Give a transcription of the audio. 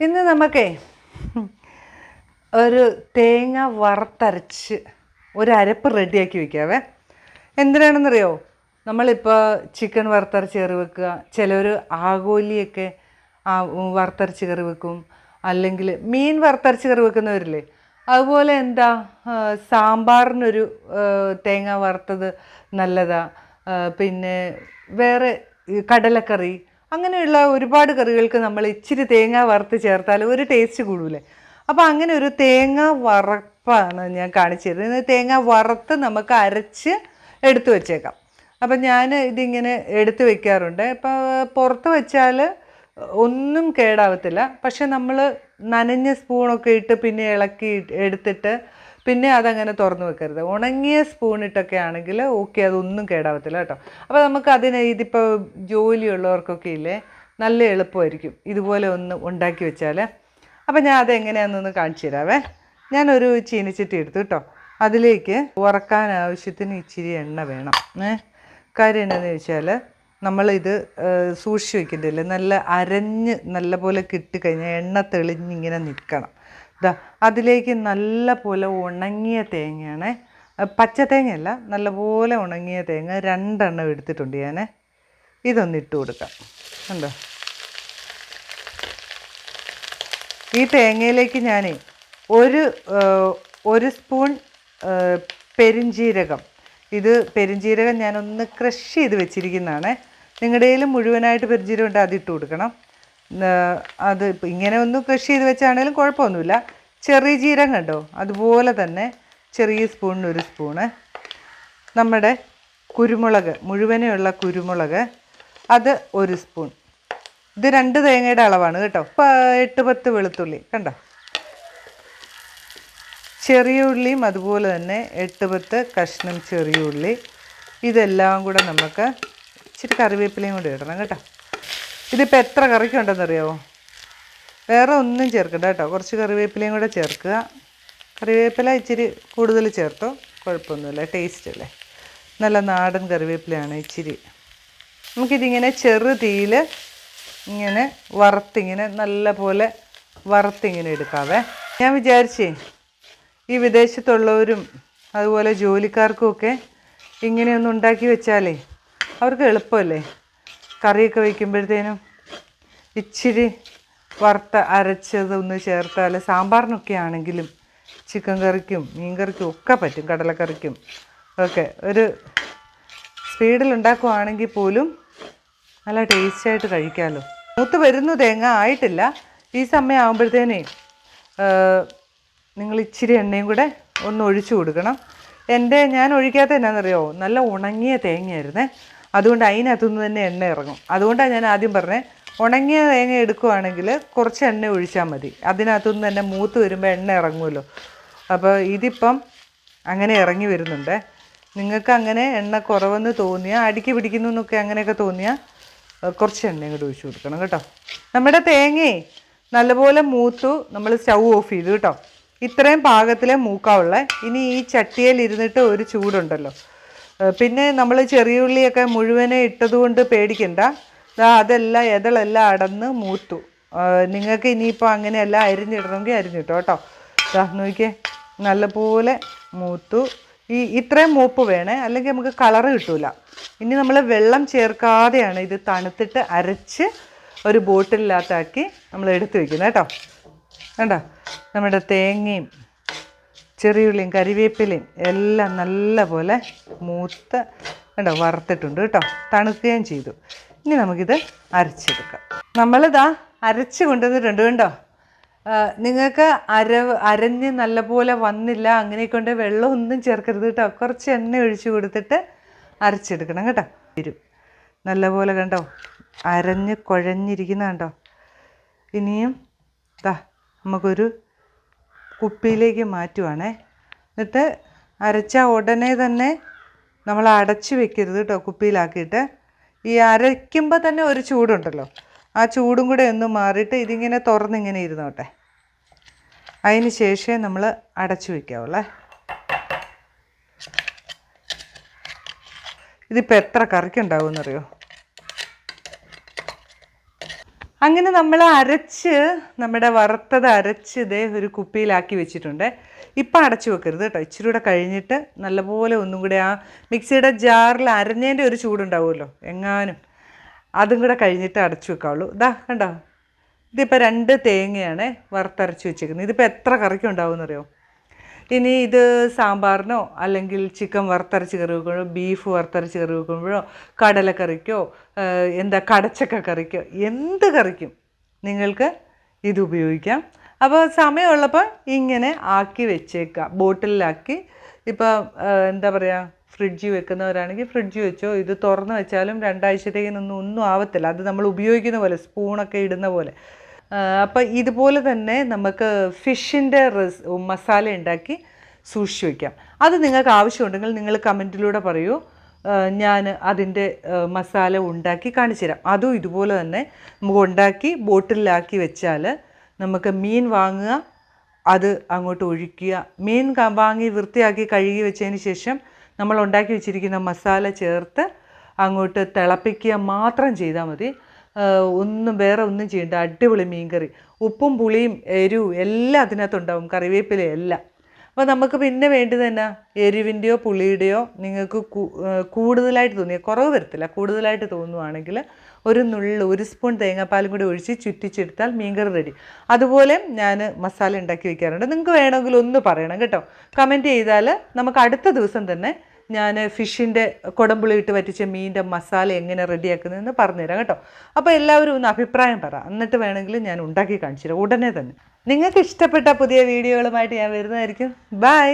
ഇന്ന് നമുക്കേ ഒരു തേങ്ങ വറുത്തരച്ച് ഒരു അരപ്പ് റെഡിയാക്കി വെക്കാവേ. എന്തിനാണെന്നറിയോ? നമ്മളിപ്പോൾ ചിക്കൻ വറുത്തരച്ച് കറി വെക്കുക ചിലർ ആഗോലിയൊക്കെ ആ വറുത്തരച്ച് കറി വെക്കും അല്ലെങ്കിൽ മീൻ വറുത്തരച്ച് കറി വെക്കുന്നവരില്ലേ? അതുപോലെ എന്താ സാമ്പാറിനൊരു തേങ്ങ വറുത്തത് നല്ലതാണ് പിന്നെ വേറെ കടലക്കറി അങ്ങനെയുള്ള ഒരുപാട് കറികൾക്ക് നമ്മൾ ഇച്ചിരി തേങ്ങ വറുത്ത് ചേർത്താൽ ഒരു ടേസ്റ്റ് കൂടൂലേ അപ്പോൾ അങ്ങനെ ഒരു തേങ്ങ വറപ്പാണ് ഞാൻ കാണിച്ചു തരുന്നത് തേങ്ങ വറുത്ത് നമുക്ക് അരച്ച് എടുത്തു വെച്ചേക്കാം. അപ്പം ഞാൻ ഇതിങ്ങനെ എടുത്തു വെക്കാറുണ്ട്. ഇപ്പോൾ പുറത്ത് വെച്ചാൽ ഒന്നും കേടാവത്തില്ല. പക്ഷെ നമ്മൾ നനഞ്ഞ സ്പൂണൊക്കെ ഇട്ട് പിന്നെ ഇളക്കി എടുത്തിട്ട് പിന്നെ അതങ്ങനെ തുറന്ന് വെക്കരുത്. ഉണങ്ങിയ സ്പൂൺ ഇട്ടൊക്കെ ആണെങ്കിൽ ഓക്കെ അതൊന്നും കേടാവത്തില്ല കേട്ടോ. അപ്പോൾ നമുക്ക് അതിന് ഇതിപ്പോൾ ജോലിയുള്ളവർക്കൊക്കെ ഇല്ലേ നല്ല എളുപ്പമായിരിക്കും. ഇതുപോലെ ഒന്ന് ഉണ്ടാക്കി വെച്ചാൽ അപ്പോൾ ഞാൻ അതെങ്ങനെയാണെന്നൊന്ന് കാണിച്ചു തരാവേ. ഞാനൊരു ചീനിച്ചിട്ട് എടുത്തു കേട്ടോ. അതിലേക്ക് ഉറക്കാൻ ആവശ്യത്തിന് ഇച്ചിരി എണ്ണ വേണം. ഏ? കാര്യം എന്താണെന്ന് ചോദിച്ചാൽ നമ്മളിത് സൂക്ഷിച്ച് വെക്കണ്ടല്ലേ നല്ല അരഞ്ഞ് നല്ല പോലെ കിട്ടിക്കഴിഞ്ഞാൽ എണ്ണ തെളിഞ്ഞിങ്ങനെ നിൽക്കണം ഇതാ അതിലേക്ക് നല്ല പോലെ ഉണങ്ങിയ തേങ്ങയാണ്. പച്ച തേങ്ങയല്ല നല്ലപോലെ ഉണങ്ങിയ തേങ്ങ രണ്ടെണ്ണം എടുത്തിട്ടുണ്ട് ഞാൻ ഇതൊന്ന് ഇട്ട് കൊടുക്കാം. കണ്ടോ? ഈ തേങ്ങയിലേക്ക് ഞാൻ ഒരു ഒരു സ്പൂൺ പെരിഞ്ജീരകം ഇത് പെരിഞ്ജീരകം ഞാനൊന്ന് ക്രഷ് ചെയ്ത് വെച്ചിരിക്കുന്നതാണ്. നിങ്ങളുടെ കയ്യിൽ മുഴുവനായിട്ട് പെരിഞ്ജീരകം ഉണ്ട് അത് ഇട്ട് കൊടുക്കണം. അത് ഇങ്ങനെ ഒന്ന് ക്രഷ് ചെയ്ത് വെച്ചാണേലും കുഴപ്പമൊന്നുമില്ല. ചെറിയ ജീരകം കണ്ടോ? അതുപോലെ തന്നെ ചെറിയ സ്പൂണിന് ഒരു സ്പൂണ് നമ്മുടെ കുരുമുളക് മുഴുവനെയുള്ള കുരുമുളക് അത് ഒരു സ്പൂൺ ഇത് രണ്ട് തേങ്ങയുടെ അളവാണ് കേട്ടോ. എട്ട് പത്ത് വെളുത്തുള്ളി കണ്ടോ? ചെറിയ ഉള്ളിയും അതുപോലെ തന്നെ എട്ട് പത്ത് കഷ്ണം ചെറിയ ഉള്ളി. ഇതെല്ലാം കൂടെ നമുക്ക് ഇച്ചിരി കറിവേപ്പിലയും കൂടി ഇടണം കേട്ടോ. ഇതിപ്പോൾ എത്ര കറിക്കുണ്ടെന്നറിയാമോ വേറെ ഒന്നും ചേർക്കണ്ട കേട്ടോ. കുറച്ച് കറിവേപ്പിലയും കൂടെ ചേർക്കുക. കറിവേപ്പില ഇച്ചിരി കൂടുതൽ ചേർത്തോ. കുഴപ്പമൊന്നുമില്ല. ടേസ്റ്റ് അല്ലേ? നല്ല നാടൻ കറിവേപ്പിലയാണ് ഇച്ചിരി. നമുക്കിതിങ്ങനെ ചെറു തീയിൽ ഇങ്ങനെ വറുത്തിങ്ങനെ നല്ല പോലെ വറുത്തിങ്ങനെ എടുക്കാവേ. ഞാൻ വിചാരിച്ചേ ഈ വിദേശത്തുള്ളവരും അതുപോലെ ജോലിക്കാർക്കുമൊക്കെ ഇങ്ങനെയൊന്ന് ഉണ്ടാക്കി വെച്ചാലേ അവർക്ക് എളുപ്പമല്ലേ? കറിയൊക്കെ വയ്ക്കുമ്പോഴത്തേനും ഇച്ചിരി വറുത്ത അരച്ചതൊന്ന് ചേർത്താൽ സാമ്പാറിനൊക്കെ ആണെങ്കിലും ചിക്കൻ കറിക്കും മീൻ കറിക്കും ഒക്കെ പറ്റും കടലക്കറിക്കും ഒക്കെ. ഒരു സ്പീഡിൽ ഉണ്ടാക്കുവാണെങ്കിൽ പോലും നല്ല ടേസ്റ്റായിട്ട് കഴിക്കാമല്ലോ മൂത്ത് വരുന്നു തേങ്ങ ആയിട്ടില്ല. ഈ സമയം ആകുമ്പോഴത്തേനേ നിങ്ങൾ ഇച്ചിരി എണ്ണയും കൂടെ ഒന്ന് ഒഴിച്ചു കൊടുക്കണം. എന്റെ ഞാൻ ഒഴിക്കാത്ത എന്നാണെന്നറിയോ നല്ല ഉണങ്ങിയ തേങ്ങയായിരുന്നേ. അതുകൊണ്ട് അതിനകത്തുനിന്ന് തന്നെ എണ്ണ ഇറങ്ങും. അതുകൊണ്ടാണ് ഞാൻ ആദ്യം പറഞ്ഞത് ഉണങ്ങിയ തേങ്ങ എടുക്കുവാണെങ്കിൽ കുറച്ച് എണ്ണ ഒഴിച്ചാൽ മതി. അതിനകത്തുനിന്ന് തന്നെ മൂത്ത് വരുമ്പോൾ എണ്ണ ഇറങ്ങുമല്ലോ. അപ്പോൾ ഇതിപ്പം അങ്ങനെ ഇറങ്ങി വരുന്നുണ്ട്. നിങ്ങൾക്ക് അങ്ങനെ എണ്ണ കുറവെന്ന് തോന്നിയാൽ അടിക്ക് പിടിക്കുന്നു എന്നൊക്കെ അങ്ങനെയൊക്കെ തോന്നിയാൽ കുറച്ച് എണ്ണ കൂടി ഒഴിച്ചു കൊടുക്കണം കേട്ടോ. നമ്മുടെ തേങ്ങയെ നല്ലപോലെ മൂത്തു നമ്മൾ സ്റ്റൗ ഓഫ് ചെയ്തു കേട്ടോ. ഇത്രയും പാകത്തിലേ മൂക്കാവുള്ളേ ഇനി ഈ ചട്ടിയിൽ ഇരുന്നിട്ട് ഒരു ചൂടുണ്ടല്ലോ. പിന്നെ നമ്മൾ ചെറിയ ഉള്ളിയൊക്കെ മുഴുവനെ ഇട്ടതുകൊണ്ട് പേടിക്കണ്ട. അതെല്ലാം ഇതളെല്ലാം അടന്ന് മൂത്തു. നിങ്ങൾക്ക് ഇനിയിപ്പോൾ അങ്ങനെയല്ല അരിഞ്ഞിടണമെങ്കിൽ അരിഞ്ഞിട്ടോ കേട്ടോ നോക്കിയേ നല്ലപോലെ മൂത്തു. ഈ ഇത്രയും മൂപ്പ് വേണേ അല്ലെങ്കിൽ നമുക്ക് കളറ് കിട്ടൂല. ഇനി നമ്മൾ വെള്ളം ചേർക്കാതെയാണ് ഇത് തണുത്തിട്ട് അരച്ച് ഒരു ബോട്ടിലില്ലാത്താക്കി നമ്മൾ എടുത്തു വെക്കുന്നത് കേട്ടോ. കണ്ടോ? നമ്മുടെ തേങ്ങയും ചെറിയുള്ളിയും കരിവേപ്പിലയും എല്ലാം നല്ല പോലെ മൂത്ത് കണ്ടോ വറുത്തിട്ടുണ്ട് കേട്ടോ. തണുക്കുകയും ചെയ്തു. ഇനി നമുക്കിത് അരച്ചെടുക്കാം. നമ്മളിതാ അരച്ച് കൊണ്ടുവന്നിട്ടുണ്ട് കണ്ടോ. നിങ്ങൾക്ക് അരവ് അരഞ്ഞ് നല്ലപോലെ വന്നില്ല അങ്ങനെ കൊണ്ട് വെള്ളമൊന്നും ചേർക്കരുത് കേട്ടോ. കുറച്ച് എണ്ണ ഒഴിച്ചു കൊടുത്തിട്ട് അരച്ചെടുക്കണം കേട്ടോ. വരും നല്ലപോലെ കണ്ടോ അരഞ്ഞ് കുഴഞ്ഞിരിക്കുന്ന കണ്ടോ. ഇനിയും ദാ നമുക്കൊരു കുപ്പിയിലേക്ക് മാറ്റുവാണ്. എന്നിട്ട് അരച്ച ഉടനെ തന്നെ നമ്മൾ അടച്ച് വെക്കരുത് കേട്ടോ കുപ്പിയിലാക്കിയിട്ട്. ഈ അരയ്ക്കുമ്പോൾ തന്നെ ഒരു ചൂടുണ്ടല്ലോ. ആ ചൂടും കൂടെ ഒന്ന് മാറിയിട്ട് ഇതിങ്ങനെ തുറന്നിങ്ങനെ ഇരുന്നോട്ടെ. അതിന് ശേഷമേ നമ്മൾ അടച്ചു വയ്ക്കാവുള്ളേ ഇതിപ്പോൾ എത്ര കറിക്കുണ്ടാവുമെന്നറിയോ അങ്ങനെ നമ്മൾ അരച്ച് നമ്മുടെ വറുത്തത് അരച്ച് ഇതേ ഒരു കുപ്പിയിലാക്കി വെച്ചിട്ടുണ്ട്. ഇപ്പം അടച്ചു വെക്കരുത് കേട്ടോ. ഇച്ചിരി കൂടെ കഴിഞ്ഞിട്ട് നല്ലപോലെ ഒന്നും കൂടെ ആ മിക്സിയുടെ ജാറിൽ അരഞ്ഞതിന്റെ ഒരു ചൂടുണ്ടാവുമല്ലോ. എങ്ങാനും അതും കൂടെ കഴിഞ്ഞിട്ട് അടച്ചു വെക്കാവുള്ളൂ. ഇതാ കണ്ടോ? ഇതിപ്പോൾ രണ്ട് തേങ്ങയാണ് വറുത്തരച്ച് വെച്ചേക്കുന്നത്. ഇതിപ്പോൾ എത്ര കറിക്കുണ്ടാവും ഉണ്ടാവുമെന്നറിയോ ഇനി ഇത് സാമ്പാറിനോ അല്ലെങ്കിൽ ചിക്കൻ വറുത്തരച്ച് കറി വെക്കുമ്പോഴോ ബീഫ് വറുത്തരച്ച് കറി വെക്കുമ്പോഴോ കടലക്കറിക്കോ എന്താ കടച്ചക്ക കറിക്കോ എന്ത് കറിക്കും നിങ്ങൾക്ക് ഇത് ഉപയോഗിക്കാം. അപ്പോൾ സമയമുള്ളപ്പോൾ ഇങ്ങനെ ആക്കി വെച്ചേക്കുക. ബോട്ടിലാക്കി. ഇപ്പോൾ എന്താ പറയുക ഫ്രിഡ്ജ് വെക്കുന്നവരാണെങ്കിൽ ഫ്രിഡ്ജ് വെച്ചോ ഇത് തുറന്ന് വെച്ചാലും രണ്ടാഴ്ചത്തേക്കിനൊന്നും ഒന്നും ആവത്തില്ല. അത് നമ്മൾ ഉപയോഗിക്കുന്ന പോലെ സ്പൂണൊക്കെ ഇടുന്ന പോലെ. അപ്പോൾ ഇതുപോലെ തന്നെ നമുക്ക് ഫിഷിന്റെ റെസ് മസാല ഉണ്ടാക്കി സൂക്ഷിച്ചു വയ്ക്കാം അത് നിങ്ങൾക്ക് ആവശ്യമുണ്ടെങ്കിൽ നിങ്ങൾ കമന്റിലൂടെ പറയൂ. ഞാൻ അതിന്റെ മസാല ഉണ്ടാക്കി കാണിച്ചു തരാം. അതും ഇതുപോലെ തന്നെ നമുക്ക് ഉണ്ടാക്കി ബോട്ടിലാക്കി വെച്ചാൽ നമുക്ക് മീൻ വാങ്ങുക അത് അങ്ങോട്ട് ഒഴിക്കുക. മീൻ വാങ്ങി വൃത്തിയാക്കി കഴുകി വെച്ചതിന് ശേഷം നമ്മൾ ഉണ്ടാക്കി വെച്ചിരിക്കുന്ന മസാല ചേർത്ത് അങ്ങോട്ട് തിളപ്പിക്കുക മാത്രം ചെയ്താൽ മതി. ഒന്നും വേറെ ഒന്നും ചെയ്യണ്ട. അടിപൊളി മീൻകറി. ഉപ്പും പുളിയും എരിവും എല്ലാം അതിനകത്തുണ്ടാവും. കറിവേപ്പില എല്ലാം. അപ്പോൾ നമുക്ക് പിന്നെ വേണ്ടത് തന്നെ എരിവിന്റെയോ പുളിയുടെയോ നിങ്ങൾക്ക് കൂടുതലായിട്ട് തോന്നിയ കുറവ് വരത്തില്ല. കൂടുതലായിട്ട് തോന്നുവാണെങ്കിൽ ഒരു നുള്ളു ഒരു സ്പൂൺ തേങ്ങാപ്പാലും കൂടി ഒഴിച്ച് ചുറ്റിച്ചെടുത്താൽ മീൻകറി റെഡി. അതുപോലെ ഞാൻ മസാല ഉണ്ടാക്കി വെക്കാറുണ്ട്. നിങ്ങൾക്ക് വേണമെങ്കിൽ ഒന്ന് പറയണം കേട്ടോ. കമന്റ് ചെയ്താൽ നമുക്ക് അടുത്ത ദിവസം തന്നെ ഞാൻ ഫിഷിന്റെ കുടമ്പുളി ഇട്ട് വറ്റിച്ച മീനിന്റെ മസാല എങ്ങനെ റെഡിയാക്കുന്നതെന്ന് പറഞ്ഞുതരാം കേട്ടോ. അപ്പോൾ എല്ലാവരും ഒന്ന് അഭിപ്രായം പറ. എന്നിട്ട് വേണമെങ്കിൽ ഞാൻ ഉണ്ടാക്കി കാണിച്ചു തരാം ഉടനെ തന്നെ. നിങ്ങൾക്ക് ഇഷ്ടപ്പെട്ട പുതിയ വീഡിയോകളുമായിട്ട് ഞാൻ വരുന്നതായിരിക്കും. ബൈ